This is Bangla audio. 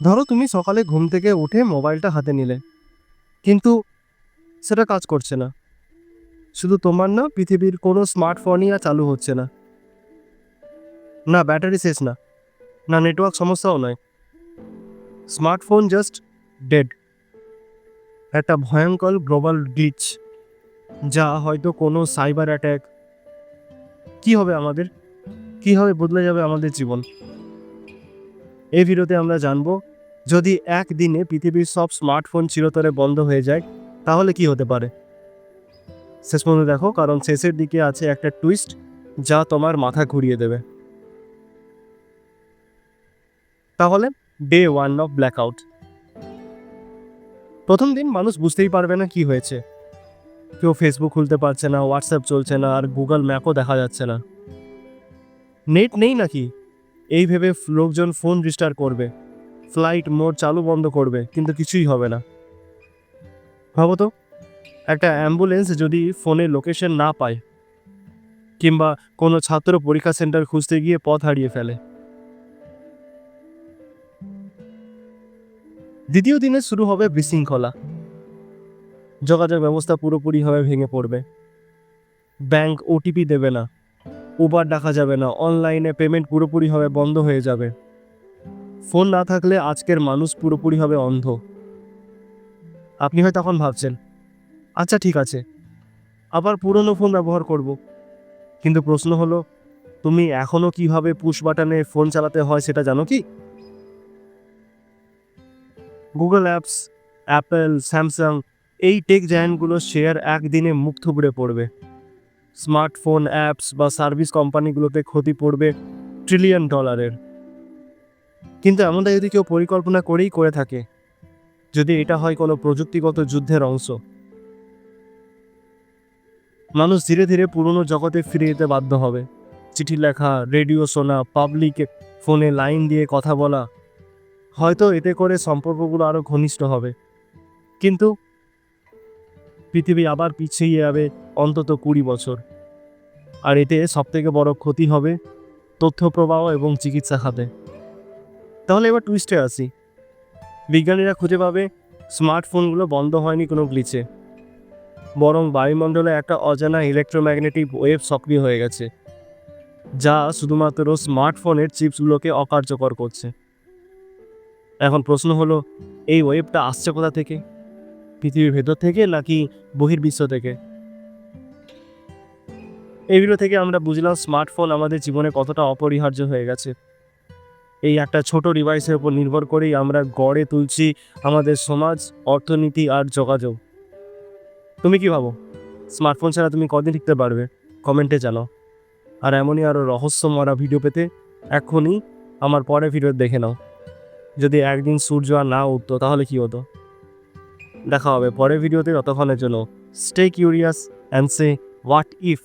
ধরো তুমি সকালে ঘুম থেকে উঠে মোবাইলটা হাতে নিলে, কিন্তু সেটা কাজ করছে না। শুধু তোমার না, পৃথিবীর কোনো স্মার্টফোনই আর চালু হচ্ছে না। না, ব্যাটারি শেষ না। না নেটওয়ার্ক সমস্যাও নয়। স্মার্টফোন জাস্ট ডেড একটা ভয়ঙ্কর গ্লোবাল গ্লিচ যা হয়তো কোনো সাইবার অ্যাট্যাক কি হবে আমাদের? কি হবে বদলে যাবে আমাদের জীবন? এই ভিডিওতে আমরা জানব, যদি একদিনে পৃথিবীর সব স্মার্টফোন চিরতরে বন্ধ হয়ে যায়, তাহলে কি হতে পারে? শেষ পর্যন্ত দেখো, কারণ শেষের দিকে আছে একটা টুইস্ট যা তোমার মাথা ঘুরিয়ে দেবে। তাহলে ডে ওয়ান অফ ব্ল্যাকআউট প্রথম দিন মানুষ বুঝতেই পারবে না কি হয়েছে। কেউ ফেসবুক খুলতে পারছে না হোয়াটসঅ্যাপ চলছে না, আর গুগল ম্যাপও দেখা যাচ্ছে না। নেট নেই নাকি? এই ভেবে লোকজন ফোন রিস্টার করবে। ফ্লাইট মোড চালু বন্ধ করবে, কিন্তু কিছুই হবে না। ভাবো তো, একটা অ্যাম্বুলেন্স যদি ফোনে লোকেশন না পায়, কিংবা কোনো ছাত্র পরীক্ষা সেন্টার খুঁজতে গিয়ে পথ হারিয়ে ফেলে। দ্বিতীয় দিনে শুরু হবে বিশৃঙ্খলা। যোগাযোগ ব্যবস্থা পুরোপুরিভাবে ভেঙে পড়বে। ব্যাংক ওটিপি দেবে না। উবার ডাকা যাবে না অনলাইনে পেমেন্ট পুরোপুরিভাবে বন্ধ হয়ে যাবে। ফোন না থাকলে আজকের মানুষ পুরোপুরিভাবে অন্ধ। আপনি হয়তো তখন ভাবছেন আচ্ছা ঠিক আছে, আবার পুরনো ফোন ব্যবহার করব। কিন্তু প্রশ্ন হলো, তুমি এখনও কীভাবে পুশ বাটনে ফোন চালাতে হয় সেটা জানো কি? গুগল অ্যাপস অ্যাপেল স্যামসাং এই টেক জায়ান্টগুলোর শেয়ার একদিনে মুখ থুবড়ে পড়বে। স্মার্টফোন, অ্যাপস বা সার্ভিস কোম্পানিগুলোতে ক্ষতি পড়বে ট্রিলিয়ন ডলারের কিন্তু এমনটা যদি কেউ পরিকল্পনা করেই করে থাকে, যদি এটা হয় কোনো প্রযুক্তিগত যুদ্ধের অংশ। মানুষ ধীরে ধীরে পুরনো জগতে ফিরে যেতে বাধ্য হবে। চিঠি লেখা, রেডিও শোনা পাবলিক ফোনে লাইন দিয়ে কথা বলা, হয়তো এতে করে সম্পর্কগুলো আরও ঘনিষ্ঠ হবে। কিন্তু পৃথিবী আবার পিছিয়ে যাবে অন্তত কুড়ি বছর। আর এতে সবথেকে বড় ক্ষতি হবে তথ্য প্রবাহ এবং চিকিৎসা খাতে। তাহলে এবার টুইস্টে আসি। বিজ্ঞানীরা খুঁজে পাবে স্মার্টফোনগুলো বন্ধ হয়নি কোনো গ্লিচে বরং বায়ুমণ্ডলে একটা অজানা ইলেকট্রোম্যাগনেটিক ওয়েভ সক্রিয় হয়ে গেছে, যা শুধুমাত্র স্মার্টফোনের চিপসগুলোকে অকার্যকর করছে। এখন প্রশ্ন হলো, এই ওয়েবটা আসছে কোথা থেকে? পৃথিবীর ভেতর থেকে নাকি বহির্বিশ্ব থেকে? এই ভিডিও থেকে আমরা বুঝলাম স্মার্টফোন আমাদের জীবনে কতটা অপরিহার্য হয়ে গেছে। এই একটা ছোট ডিভাইসের উপর নির্ভর করেই আমরা গড়ে তুলছি আমাদের সমাজ, অর্থনীতি আর যোগাযোগ। তুমি কি ভাবো? স্মার্টফোন ছাড়া তুমি কদিন লিখতে পারবে? কমেন্টে জানাও। আর এমনই আরও রহস্যমরা ভিডিও পেতে এখনই আমার পরে ভিডিও দেখে নাও। যদি একদিন সূর্য আর না উঠতো, তাহলে কি হতো? দেখা হবে পরের ভিডিওতে ততক্ষণের জন্য stay curious and say what if